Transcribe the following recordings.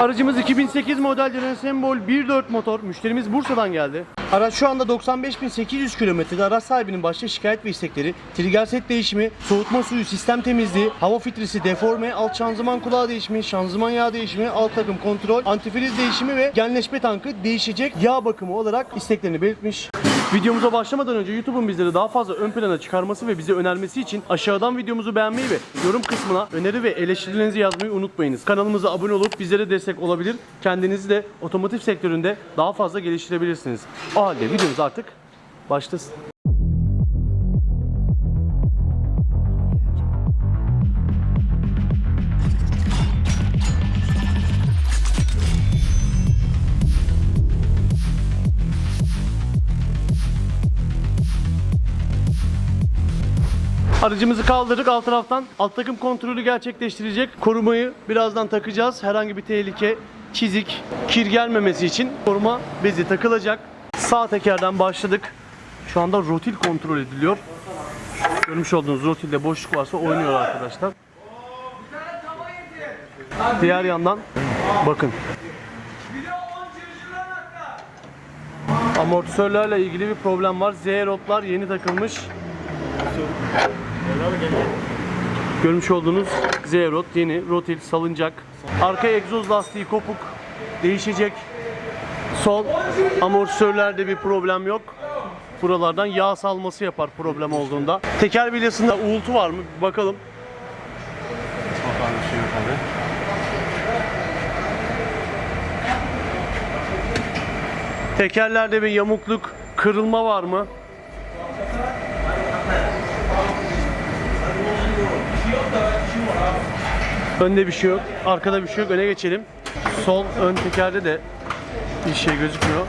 Aracımız 2008 model Renault Sembol 1.4 motor. Müşterimiz Bursa'dan geldi. Araç şu anda 95.800 kilometrede. Araç sahibinin başta şikayet ve istekleri, trigger set değişimi, soğutma suyu, sistem temizliği, hava filtresi, deforme, alt şanzıman kulağı değişimi, şanzıman yağ değişimi, alt takım kontrol, antifriz değişimi ve genleşme tankı değişecek yağ bakımı olarak isteklerini belirtmiş. Videomuza başlamadan önce YouTube'un bizleri daha fazla ön plana çıkarması ve bize önermesi için aşağıdan videomuzu beğenmeyi ve yorum kısmına öneri ve eleştirilerinizi yazmayı unutmayınız. Kanalımıza abone olup bizlere destek olabilir. Kendinizi de otomotiv sektöründe daha fazla geliştirebilirsiniz. O halde videomuz artık başlasın. Aracımızı kaldırdık alt taraftan alt takım kontrolü gerçekleştirecek. Korumayı birazdan takacağız. Herhangi bir tehlike, çizik, kir gelmemesi için koruma bezi takılacak. Sağ tekerden başladık. Şu anda rotil kontrol ediliyor. Görmüş olduğunuz rotilde boşluk varsa oynuyor arkadaşlar. Diğer yandan bakın. Amortisörlerle ilgili bir problem var. Z-Rod'lar yeni takılmış. Görmüş olduğunuz Z-Rod yeni rotil salıncak. Arka egzoz lastiği kopuk değişecek. Sol amortisörlerde bir problem yok. Buralardan yağ salması yapar problem olduğunda. Teker bilyasında uğultu var mı? Bir bakalım. Tekerlerde bir yamukluk, kırılma var mı? Önde bir şey yok, arkada bir şey yok. Öne geçelim. Sol ön tekerde de bir şey gözükmüyor.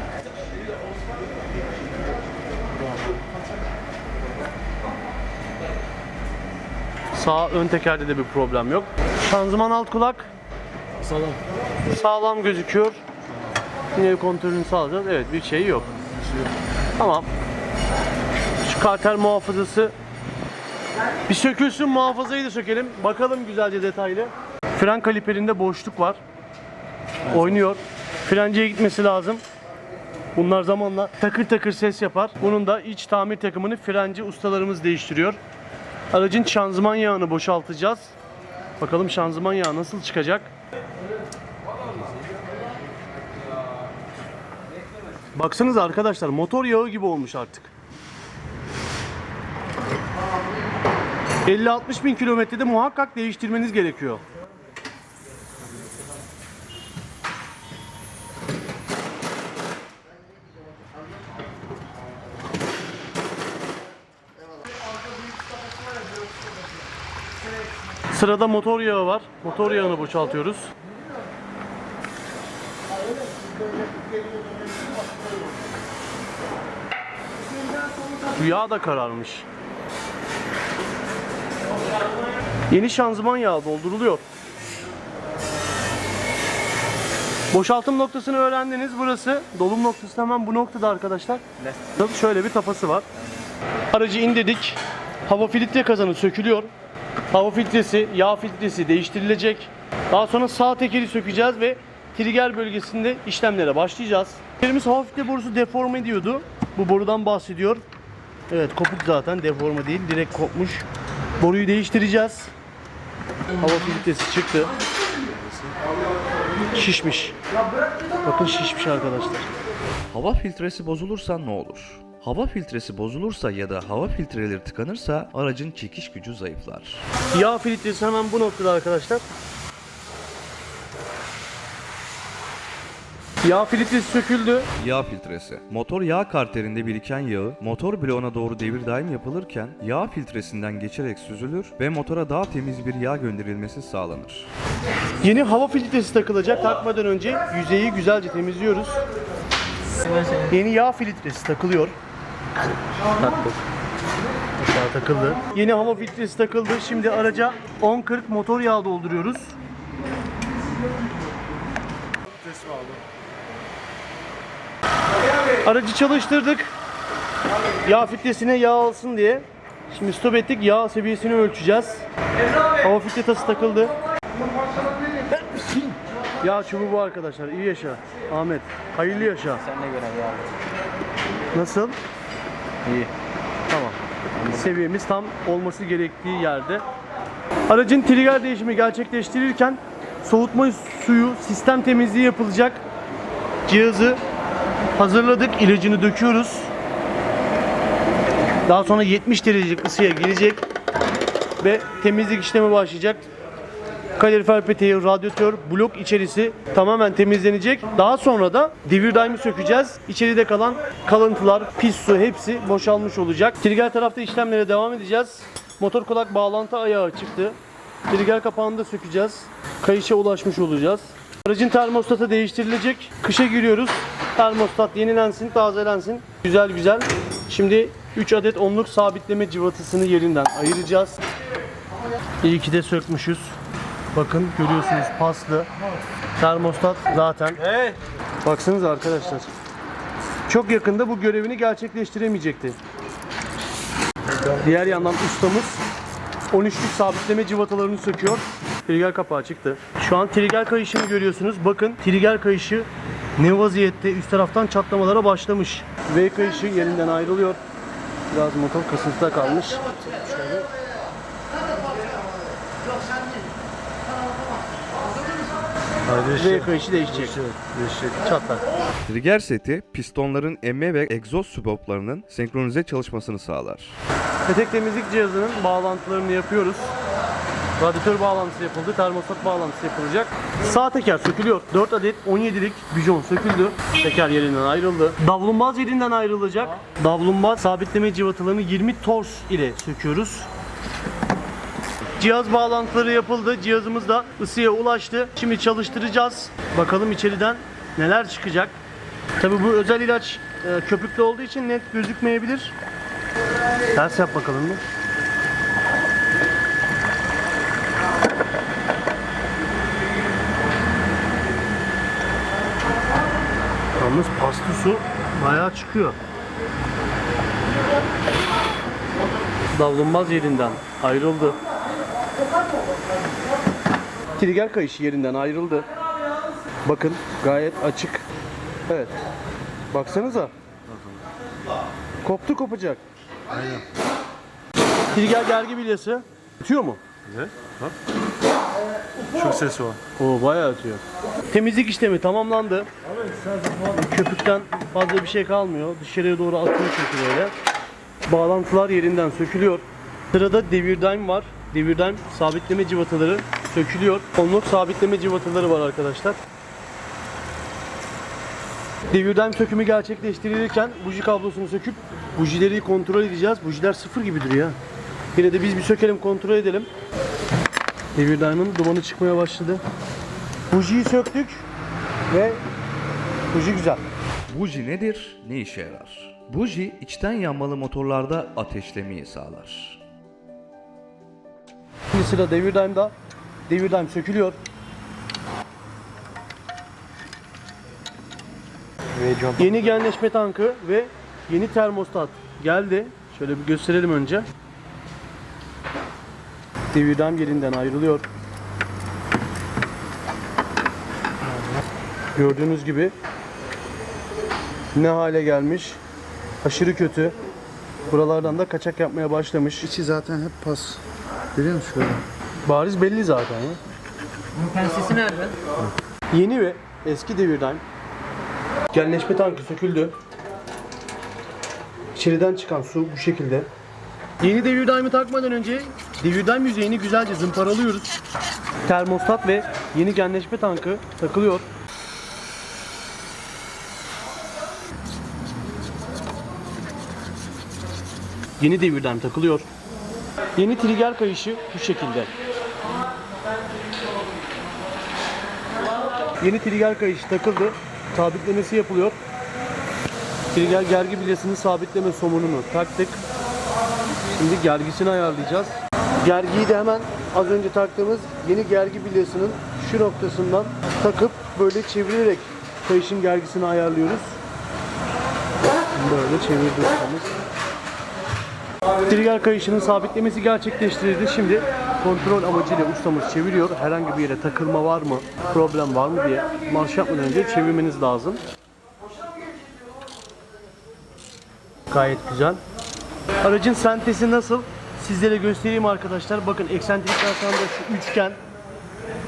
Sağ ön tekerde de bir problem yok. Şanzıman alt kulak Sağlam. sağlam gözüküyor. Yine kontrolünü sağlayacağız. Evet bir şey yok. Tamam. Şu karter muhafazası bir sökülsün muhafazayı da sökelim. Bakalım güzelce detaylı. Fren kaliperinde boşluk var. Oynuyor. Frenciye gitmesi lazım. Bunlar zamanla takır takır ses yapar. Bunun da iç tamir takımını frenci ustalarımız değiştiriyor. Aracın şanzıman yağını boşaltacağız. Bakalım şanzıman yağı nasıl çıkacak. Baksanıza arkadaşlar motor yağı gibi olmuş artık. 50-60 bin kilometrede muhakkak değiştirmeniz gerekiyor. Sırada motor yağı var. Motor yağını boşaltıyoruz. Yağ da kararmış. Yeni şanzıman yağı dolduruluyor. Boşaltım noktasını öğrendiniz. Burası dolum noktası hemen bu noktada arkadaşlar. Şöyle bir tapası var. Aracı indirdik. Hava filtre kazanı sökülüyor. Hava filtresi, yağ filtresi değiştirilecek. Daha sonra sağ tekeri sökeceğiz ve trigger bölgesinde işlemlere başlayacağız. Tekerimiz hava filtre borusu deforme ediyordu. Bu borudan bahsediyor. Evet kopuk zaten deforme değil direkt kopmuş. Boruyu değiştireceğiz. Hava filtresi çıktı. Şişmiş. Bakın şişmiş arkadaşlar. Hava filtresi bozulursa ne olur? Hava filtresi bozulursa ya da hava filtreleri tıkanırsa aracın çekiş gücü zayıflar. Yağ filtresi hemen bu noktada arkadaşlar. Yağ filtresi söküldü. Yağ filtresi. Motor yağ karterinde biriken yağı motor bloğuna doğru devir daim yapılırken yağ filtresinden geçerek süzülür ve motora daha temiz bir yağ gönderilmesi sağlanır. Yeni hava filtresi takılacak. Takmadan önce yüzeyi güzelce temizliyoruz. Yeni yağ filtresi takılıyor. Taktık. Aşağı takıldı. Yeni hava filtresi takıldı. Şimdi araca 10-40 motor yağı dolduruyoruz. Aracı çalıştırdık. Yağ filtresine yağ alsın diye. Şimdi stop ettik. Yağ seviyesini ölçeceğiz. Hava filtre tası takıldı. Ya çubuğu bu arkadaşlar. İyi yaşa. Ahmet. Hayırlı yaşa. Sen ne görev ya? Nasıl? İyi. Tamam. Seviyemiz tam olması gerektiği yerde. Aracın trigger değişimi gerçekleştirirken soğutma suyu sistem temizliği yapılacak. Cihazı hazırladık. ilacını döküyoruz. Daha sonra 70 derecelik ısıya girecek ve temizlik işlemi başlayacak. Kalorifer peteği, radyatör, blok içerisi tamamen temizlenecek. Daha sonra da devir daimi sökeceğiz. İçeride kalan kalıntılar, pis su hepsi boşalmış olacak. Trigger tarafta işlemlere devam edeceğiz. Motor kulak bağlantı ayağı çıktı. Trigger kapağını da sökeceğiz. Kayışa ulaşmış olacağız. Aracın termostatı değiştirilecek. Kışa giriyoruz. Termostat yenilensin, tazelensin. Güzel güzel. Şimdi 3 adet onluk sabitleme cıvatasını yerinden ayıracağız. İyi ki de sökmüşüz. Bakın görüyorsunuz paslı. Termostat zaten. Baksanıza arkadaşlar. Çok yakında bu görevini gerçekleştiremeyecekti. Diğer yandan ustamız 13'lük sabitleme cıvatalarını söküyor. Trigger kapağı çıktı. Şu an trigger kayışını görüyorsunuz. Bakın trigger kayışı ne vaziyette üst taraftan çatlamalara başlamış. V kayışı yerinden ayrılıyor. Biraz motor kasıntıda kalmış. V kayışı değişecek. Çatlak. Trigger seti pistonların emme ve egzoz süboplarının senkronize çalışmasını sağlar. Petek temizlik cihazının bağlantılarını yapıyoruz. Radyatör bağlantısı yapıldı, termostat bağlantısı yapılacak. Sağ teker sökülüyor. 4 adet 17'lik bijon söküldü. Teker yerinden ayrıldı. Davlumbaz yerinden ayrılacak. Davlumbaz sabitleme cıvatalarını 20 tors ile söküyoruz. Cihaz bağlantıları yapıldı. Cihazımız da ısıya ulaştı. Şimdi çalıştıracağız. Bakalım içeriden neler çıkacak. Tabi bu özel ilaç e, köpüklü olduğu için net gözükmeyebilir. Ters yap bakalım bir. Yalnız paslı su bayağı çıkıyor. Davlumbaz yerinden ayrıldı. Trigger kayışı yerinden ayrıldı. Bakın gayet açık. Evet. Baksanıza. Koptu kopacak. Trigger gergi bilyası. Ötüyor mu? Çok ses var. Oo bayağı ötüyor. Temizlik işlemi tamamlandı. Köpükten fazla bir şey kalmıyor. Dışarıya doğru atıyor çünkü böyle. Bağlantılar yerinden sökülüyor. Sırada devir daim var. Devir daim sabitleme cıvataları sökülüyor. Onluk sabitleme cıvataları var arkadaşlar. Devir daim sökümü gerçekleştirilirken buji kablosunu söküp bujileri kontrol edeceğiz. Bujiler sıfır gibi duruyor. Yine de biz bir sökelim kontrol edelim. Devir daimin dumanı çıkmaya başladı. Bujiyi söktük ve buji güzel. Buji nedir? Ne işe yarar? Buji içten yanmalı motorlarda ateşlemeyi sağlar. Şimdi sıra devir daimda. Devir daim sökülüyor. Yeni genleşme tankı ve yeni termostat geldi. Şöyle bir gösterelim önce. Devir daim yerinden ayrılıyor. Gördüğünüz gibi ne hale gelmiş. Aşırı kötü. Buralardan da kaçak yapmaya başlamış. İçi zaten hep pas. Biliyor musun şöyle? Bariz belli zaten ya. Bunun pensesi nerede? Yeni ve eski devirden genleşme tankı söküldü. İçeriden çıkan su bu şekilde. Yeni devir daimi takmadan önce devir daim yüzeyini güzelce zımparalıyoruz. Termostat ve yeni genleşme tankı takılıyor. Yeni devir daim takılıyor. Yeni trigger kayışı bu şekilde. Yeni trigger kayışı takıldı. Sabitlemesi yapılıyor. Trigger gergi bilyasının sabitleme somununu taktık. Şimdi gergisini ayarlayacağız. Gergiyi de hemen az önce taktığımız yeni gergi bilyasının şu noktasından takıp böyle çevirerek kayışın gergisini ayarlıyoruz. Böyle çevirdik. Trigger kayışının sabitlemesi gerçekleştirildi. Şimdi kontrol amacıyla ustamız çeviriyor. Herhangi bir yere takılma var mı, problem var mı diye marş yapmadan önce çevirmeniz lazım. Gayet güzel. Aracın sentezi nasıl? Sizlere göstereyim arkadaşlar. Bakın eksentrikler şu anda şu üçgen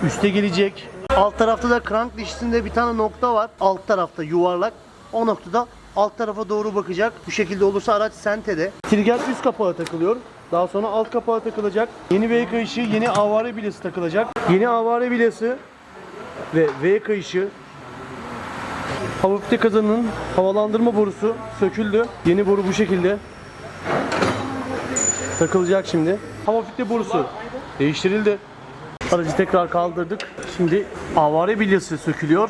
üste gelecek. Alt tarafta da crank dişisinde bir tane nokta var. Alt tarafta yuvarlak. O noktada alt tarafa doğru bakacak. Bu şekilde olursa araç sentede. Trigger üst kapağı takılıyor. Daha sonra alt kapağı takılacak. Yeni V kayışı, yeni avare bilyası takılacak. Yeni avare bilyası ve V kayışı Hava kazanının havalandırma borusu söküldü. Yeni boru bu şekilde takılacak şimdi. Hava filtre borusu değiştirildi. Aracı tekrar kaldırdık. Şimdi avare bilyası sökülüyor.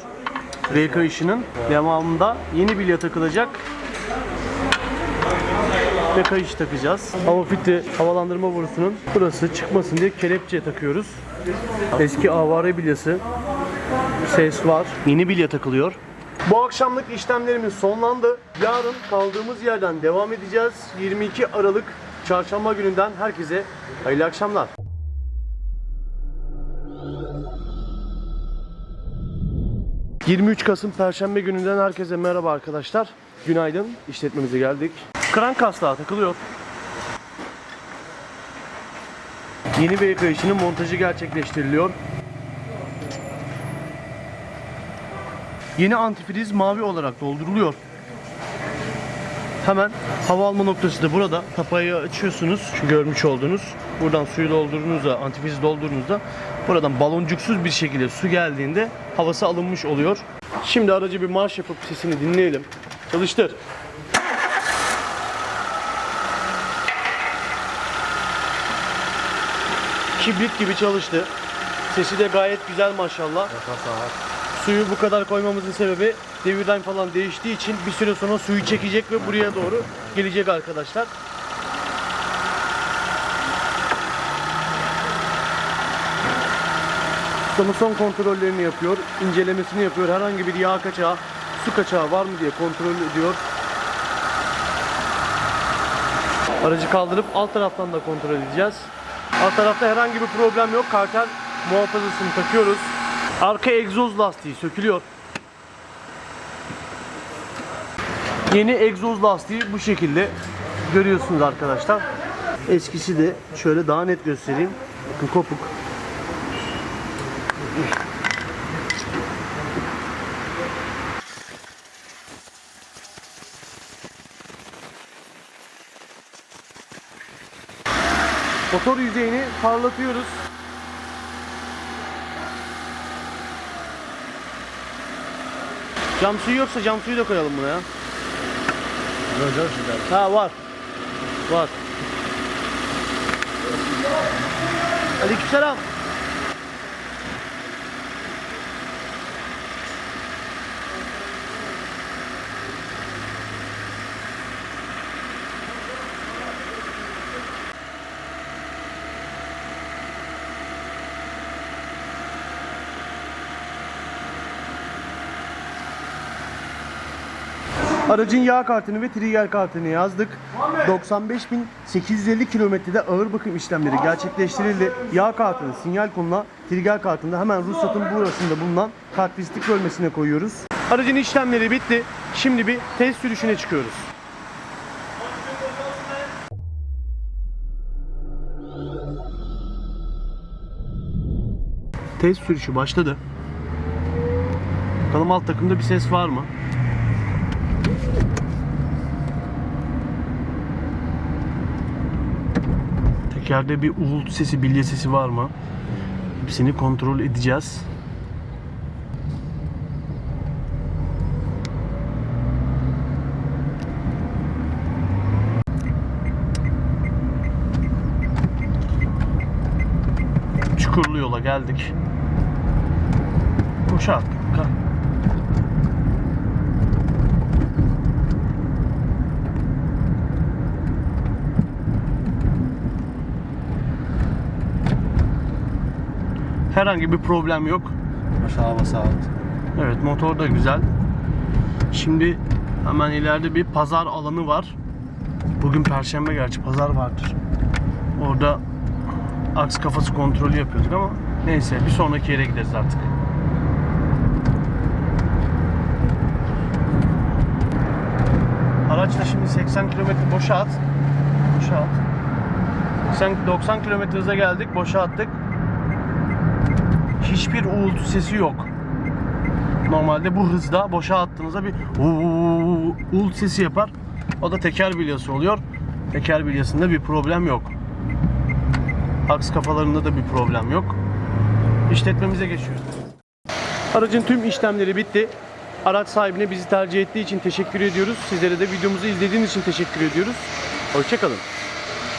V kayışının devamında yeni bilya takılacak. Ve kayış takacağız. Hava filtre havalandırma borusunun burası çıkmasın diye kelepçe takıyoruz. Eski avare bilyası ses var. Yeni bilya takılıyor. Bu akşamlık işlemlerimiz sonlandı. Yarın kaldığımız yerden devam edeceğiz. 22 Aralık Çarşamba gününden herkese hayırlı akşamlar. ...23 Kasım Perşembe gününden herkese merhaba arkadaşlar. Günaydın, işletmemize geldik. Krank kastığa takılıyor. Yeni bir kayışının montajı gerçekleştiriliyor. Yeni antifriz mavi olarak dolduruluyor. Hemen hava alma noktası da burada. Kapayı açıyorsunuz. Şu görmüş olduğunuz. Buradan suyu doldurduğunuzda, antifrizi doldurduğunuzda buradan baloncuksuz bir şekilde su geldiğinde havası alınmış oluyor. Şimdi aracı bir marş yapıp sesini dinleyelim. Çalıştır. Kibrit gibi çalıştı. Sesi de gayet güzel maşallah. Suyu bu kadar koymamızın sebebi devirden falan değiştiği için bir süre sonra suyu çekecek ve buraya doğru gelecek arkadaşlar. Ustamız son kontrollerini yapıyor, incelemesini yapıyor. Herhangi bir yağ kaçağı, su kaçağı var mı diye kontrol ediyor. Aracı kaldırıp alt taraftan da kontrol edeceğiz. Alt tarafta herhangi bir problem yok. Karter muhafazasını takıyoruz. Arka egzoz lastiği sökülüyor. Yeni egzoz lastiği bu şekilde görüyorsunuz arkadaşlar. Eskisi de şöyle daha net göstereyim. Bakın kopuk. Motor yüzeyini parlatıyoruz. Cam suyu yoksa cam suyu da koyalım buna ya. Ha var. Var. Aleykümselam. Aracın yağ kartını ve trigger kartını yazdık. 95.850 kilometrede ağır bakım işlemleri gerçekleştirildi. Yağ kartını sinyal konuna, trigger kartında hemen ruhsatın burasında bulunan kartvistik bölmesine koyuyoruz. Aracın işlemleri bitti. Şimdi bir test sürüşüne çıkıyoruz. Test sürüşü başladı. Bakalım alt takımda bir ses var mı? Tekerde bir uğultu sesi, bilye sesi var mı? Hepsini kontrol edeceğiz. Çukurlu yola geldik. Boşalt. Kalk. Herhangi bir problem yok. Aşağı bas alt. Evet motor da güzel. Şimdi hemen ileride bir pazar alanı var. Bugün perşembe gerçi pazar vardır. Orada aks kafası kontrolü yapıyorduk ama neyse bir sonraki yere gideriz artık. Araçla şimdi 80 km boşa at. Boşa at. 80 90 km hıza geldik, boşa attık. Hiçbir uğultu sesi yok. Normalde bu hızda boşa attığınızda bir uğultu sesi yapar. O da teker bilyası oluyor. Teker bilyasında bir problem yok. Aks kafalarında da bir problem yok. İşletmemize geçiyoruz. Aracın tüm işlemleri bitti. Araç sahibine bizi tercih ettiği için teşekkür ediyoruz. Sizlere de videomuzu izlediğiniz için teşekkür ediyoruz. Hoşçakalın.